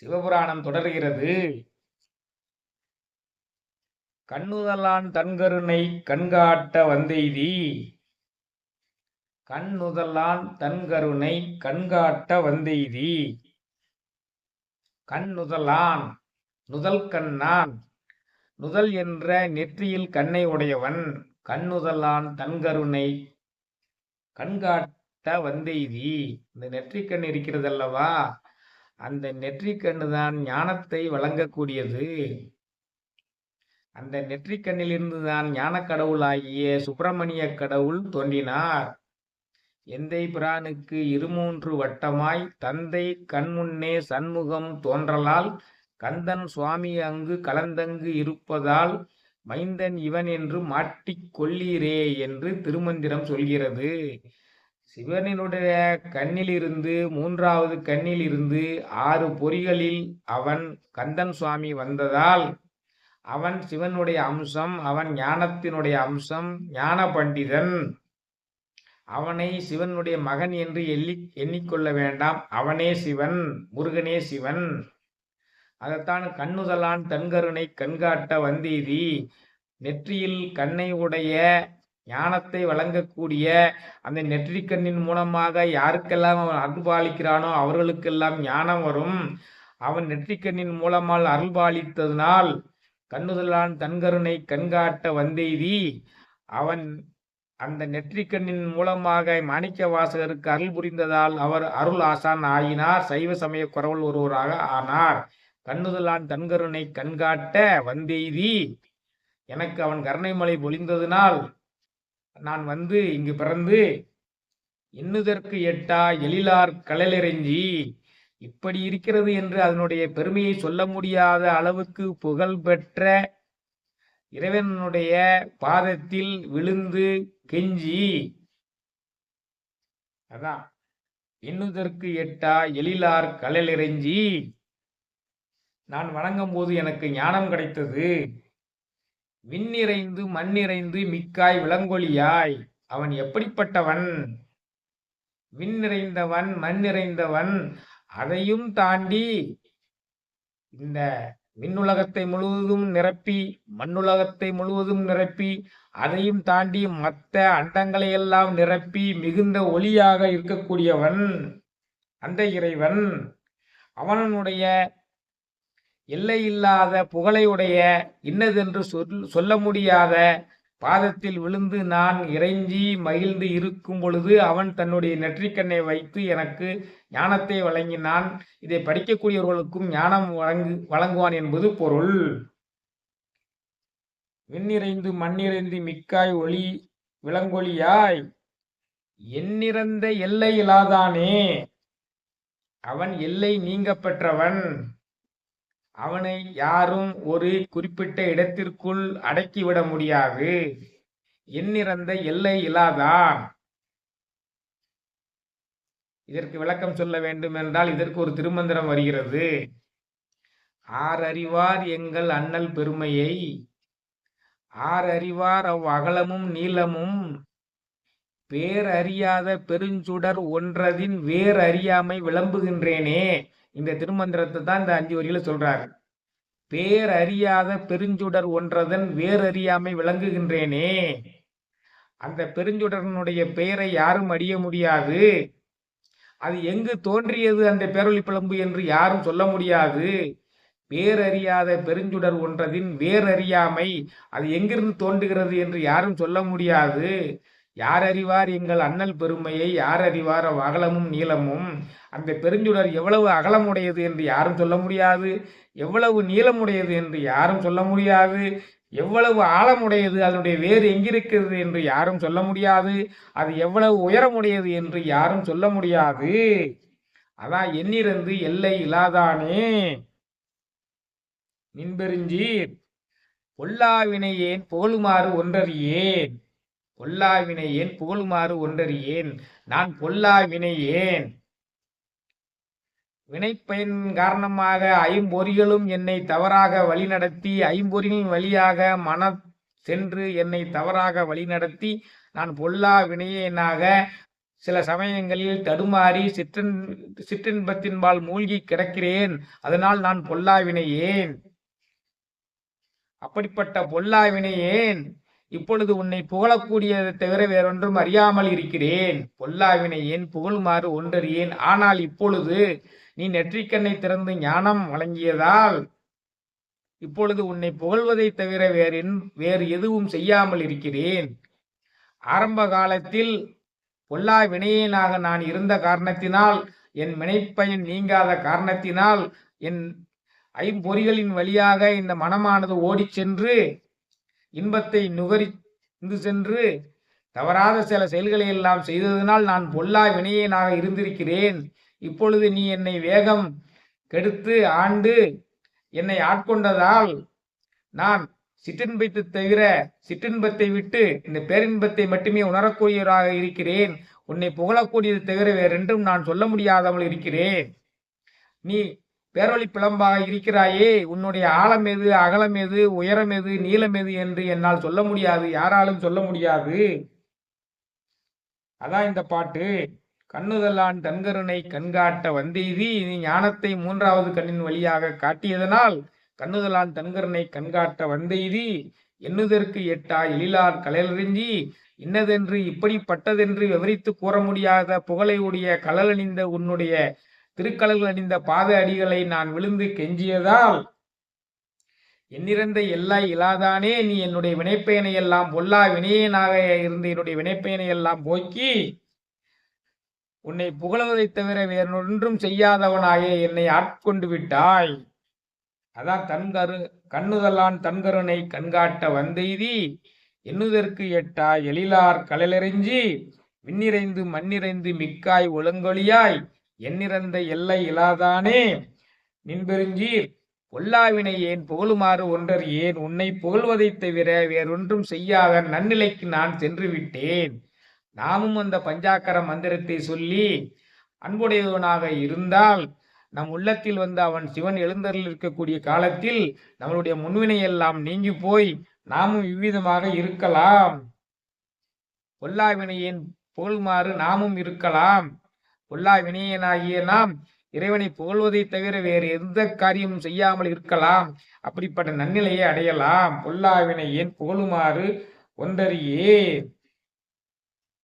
சிவபுராணம் தொடர்கிறது. கண்ணுதலான் தன்கருணை கண்காட்ட வந்தெய்தி. கண்ணுதலான் தன்கருணை கண்காட்ட வந்தெய்தி. கண்ணுதலான் நுதல் கண்ணான் நுதல் என்ற நெற்றியில் கண்ணை உடையவன். கண்ணுதலான் தன்கருணை கண்காட்ட வந்தெய்தி. இந்த நெற்றிக்கண் இருக்கிறதல்லவா? அந்த நெற்றிக்கண்ணு தான் ஞானத்தை வழங்கக்கூடியது. அந்த நெற்றிக்கண்ணிலிருந்து தான் ஞான கடவுளாகிய சுப்பிரமணிய கடவுள் தோன்றினார். எந்தை பிரானுக்கு இருமூன்று வட்டமாய் தந்தை கண்முன்னே சண்முகம் தோன்றலால் கந்தன் சுவாமி அங்கு கலந்தங்கு இருப்பதால் மைந்தன் இவன் என்று மாட்டிக் கொள்ளீரே என்று திருமந்திரம் சொல்கிறது. சிவனினுடைய கண்ணிலிருந்து மூன்றாவது கண்ணிலிருந்து ஆறு பொறிகளில் அவன் கந்தன் சுவாமி வந்ததால் அவன் சிவனுடைய அம்சம் அவன் ஞானத்தினுடைய அம்சம் ஞான பண்டிதன். அவனை சிவனுடைய மகன் என்று எண்ணி எண்ணிக்கொள்ள வேண்டாம். அவனே சிவன் முருகனே சிவன். அதைத்தான் கண்ணுதலான் தன்கருணை கண்காட்ட வந்தீதி. நெற்றியில் கண்ணை உடைய ஞானத்தை வழங்கக்கூடிய அந்த நெற்றிக்கண்ணின் மூலமாக யாருக்கெல்லாம் அவன் அருள்பாலிக்கிறானோ அவர்களுக்கெல்லாம் ஞானம் வரும். அவன் நெற்றிக்கண்ணின் மூலமால் அருள்பாலித்ததனால் கண்ணுதலான் தன்கருணை கண்காட்ட வந்தெய்தி. அவன் அந்த நெற்றிக்கண்ணின் மூலமாக மாணிக்க வாசகருக்கு அருள் புரிந்ததால் அவர் அருள் ஆசான் ஆயினார். சைவ சமய குரவல் ஒருவராக ஆனார். கண்ணுதலான் தன்கருணை கண்காட்ட வந்தெய்தி. எனக்கு அவன் கருணைமலை பொழிந்ததினால் நான் வந்து இங்கு பிறந்து எண்ணுதற்கு எட்டா எழிலார் கடலிறைஞ்சி இப்படி இருக்கிறது என்று அதனுடைய பெருமையை சொல்ல முடியாத அளவுக்கு புகழ் பெற்ற இறைவனுடைய பாதத்தில் விழுந்து கெஞ்சி. அதான். எண்ணுதற்கு எட்டா எழிலார் கடலிறைஞ்சி நான் வணங்கும் போது எனக்கு ஞானம் கிடைத்தது. விண்ணிறைந்து மண்ணிறைந்து மிக்காய் விலங்கொலியாய் அவன் எப்படிப்பட்டவன்? விண்ணிறைந்தவன் மண்ணிறைந்தவன் மண் நிறைந்தவன். அதையும் தாண்டி இந்த விண்ணுலகத்தை முழுவதும் நிரப்பி மண்ணுலகத்தை முழுவதும் நிரப்பி அதையும் தாண்டி மற்ற அண்டங்களை எல்லாம் நிரப்பி மிகுந்த ஒளியாக இருக்கக்கூடியவன் அந்த இறைவன். அவனுடைய எல்லையில்லாத புகழையுடைய இன்னதென்று சொல் சொல்ல முடியாத பாதத்தில் விழுந்து நான் இறைஞ்சி மகிழ்ந்து இருக்கும் பொழுது அவன் தன்னுடைய நெற்றிக்கண்ணை வைத்து எனக்கு ஞானத்தை வழங்கினான். இதை படிக்கக்கூடியவர்களுக்கும் ஞானம் வழங்கு வழங்குவான் என்பது பொருள். விண்ணிறைந்து மண்ணிறைந்து மிக்காய் ஒளி விலங்கொலியாய் எண்ணிறந்த எல்லை இல்லாதானே அவன் எல்லை நீங்க பெற்றவன் அவனை யாரும் ஒரு குறிப்பிட்ட இடத்திற்குள் அடக்கிவிட முடியாது. எண்ணிறந்த எல்லை இல்லாதான் இதற்கு விளக்கம் சொல்ல வேண்டும் என்றால் இதற்கு ஒரு திருமந்திரம் வருகிறது. ஆர் அறிவார் எங்கள் அண்ணல் பெருமையை ஆர் அறிவார் அவ் அகலமும் நீளமும் பேரறியாத பெருஞ்சுடர் ஒன்றதின் வேர் அறியாமை விளம்புகின்றேனே இந்த திருமந்திரத்தை தான் இந்த அஞ்சு வரியில சொல்றாரு. பேரறியாத பெருஞ்சுடர் ஒன்றதன் வேறறியாமை விளங்குகின்றேனே. அந்த பெருஞ்சுடரனுடைய பெயரை யாரும் அறிய முடியாது. அது எங்கு தோன்றியது அந்த பேரொளி பிளம்பு என்று யாரும் சொல்ல முடியாது. பேரறியாத பெருஞ்சுடர் ஒன்றதின் வேறறியாமை அது எங்கிருந்து தோன்றுகிறது என்று யாரும் சொல்ல முடியாது. யார் அறிவார் எங்கள் அண்ணல் பெருமையை? யார் அறிவார் அகலமும் நீளமும்? அந்த பெருஞ்சுடர் எவ்வளவு அகலமுடையது என்று யாரும் சொல்ல முடியாது. எவ்வளவு நீளமுடையது என்று யாரும் சொல்ல முடியாது. எவ்வளவு ஆழமுடையது? அதனுடைய வேறு எங்கிருக்கிறது என்று யாரும் சொல்ல முடியாது. அது எவ்வளவு உயரமுடையது என்று யாரும் சொல்ல முடியாது. அதான் எண்ணிறந்து எல்லை இல்லாதானே நின்பெருஞ்சீர். பொல்லாவினையேன் புகழுமாறு ஒன்றறியேன்? பொல்லாவினையேன் புகழுமாறு ஒன்றறியேன்? நான் பொல்லாவினையேன் வினைப்பயன் காரணமாக ஐம்பொறிகளும் என்னை தவறாக வழிநடத்தி ஐம்பொறிகளின் வழியாக மன சென்று என்னை தவறாக வழிநடத்தி நான் பொல்லா வினையனாக சில சமயங்களில் தடுமாறி சிற்றின் சிற்றின்பத்தின்பால் மூழ்கி கிடக்கிறேன். அதனால் நான் பொல்லாவினையேன் அப்படிப்பட்ட பொல்லாவினையேன் இப்பொழுது உன்னை புகழக்கூடியதை தவிர வேறொன்றும் அறியாமல் இருக்கிறேன். பொல்லாவினை ஏன் புகழுமாறு ஒன்றறியேன்? ஆனால் இப்பொழுது நீ நெற்றிக்கண்ணை திறந்து ஞானம் வழங்கியதால் இப்பொழுது உன்னை புகழ்வதை தவிர வேறு வேறு எதுவும் செய்யாமல் இருக்கிறேன். ஆரம்ப காலத்தில் பொல்லா வினையனாக நான் இருந்த காரணத்தினால் என் வினைப்பயன் நீங்காத காரணத்தினால் என் ஐம்பொறிகளின் வழியாக இந்த மனமானது ஓடிச் சென்று இன்பத்தை நுகரிந்து சென்று தவறாத சில செயல்களை எல்லாம் செய்ததனால் நான் பொல்லா வினையனாக இருந்திருக்கிறேன். இப்பொழுது நீ என்னை வேகம் கெடுத்து ஆண்டு என்னை ஆட்கொண்டதால் நான் சிற்றின்பத்தை தவிர சிற்றின்பத்தை விட்டு இந்த பேரின்பத்தை மட்டுமே உணரக்கூடியவராக இருக்கிறேன். உன்னை புகழக்கூடியது தவிர வேறென்றும் நான் சொல்ல முடியாதவள் இருக்கிறேன். நீ பேரொழி பிளம்பாக இருக்கிறாயே உன்னுடைய ஆழம் எது அகலம் எது உயரம் எது நீளம் எது என்று என்னால் சொல்ல முடியாது யாராலும் சொல்ல முடியாது. அதான் இந்த பாட்டு. கண்ணுதலான் தன்கருணை கண்காட்ட வந்தெய்தி நீ ஞானத்தை மூன்றாவது கண்ணின் வழியாக காட்டியதனால் கண்ணுதலான் தன்கருணை கண்காட்ட வந்தெய்தி எண்ணுதற்கு எட்டா எழிலார் கலையறிஞ்சி இன்னதென்று இப்படிப்பட்டதென்று விவரித்து கூற முடியாத புகழையுடைய கலலணிந்த உன்னுடைய திருக்கடல் அணிந்த பாத அடிகளை நான் விழுந்து கெஞ்சியதால் என்னிறந்த எல்லா இலாதானே நீ என்னுடைய வினைப்பயனை எல்லாம் பொல்லா வினையனாக இருந்து என்னுடைய வினைப்பயனை எல்லாம் போக்கி உன்னை புகழுவதைத் தவிர வேறொன்றும் செய்யாதவனாக என்னை ஆட்கொண்டு விட்டாய் அதான் தன்கரு கண்ணுதலான் தன்கருணை கண்காட்ட வந்தெய்தி எண்ணுதற்கு எட்டா எழிலார் கலலெறிஞ்சி விண்ணிறைந்து மண்ணிறைந்து மிக்காய் ஒழுங்கொழியாய். எண்ணிறந்த எல்லை இலாதானே? நின்பெருஞ்சீர். பொல்லாவினை ஏன் புகழுமாறு ஒன்றர் ஏன்? உன்னை புகழ்வதைத் தவிர வேறொன்றும் செய்யாத நன்னிலைக்கு நான் சென்று விட்டேன் நாமும் அந்த பஞ்சாக்கர மந்திரத்தை சொல்லி அன்புடையவனாக இருந்தால் நம் உள்ளத்தில் வந்து அவன் சிவன் எழுந்தரில் இருக்கக்கூடிய காலத்தில் நம்மளுடைய முன்வினை எல்லாம் நீங்கி போய் நாமும் இவ்விதமாக இருக்கலாம். பொல்லாவினையின் புகழ்மாறு நாமும் இருக்கலாம்? பொல்லா வினையனாகிய நாம் இறைவனை புகழ்வதை தவிர வேறு எந்த காரியமும் செய்யாமல் இருக்கலாம். அப்படிப்பட்ட நன்னிலையை அடையலாம். பொல்லாவினை ஏன் புகழுமாறு ஒன்றறியே.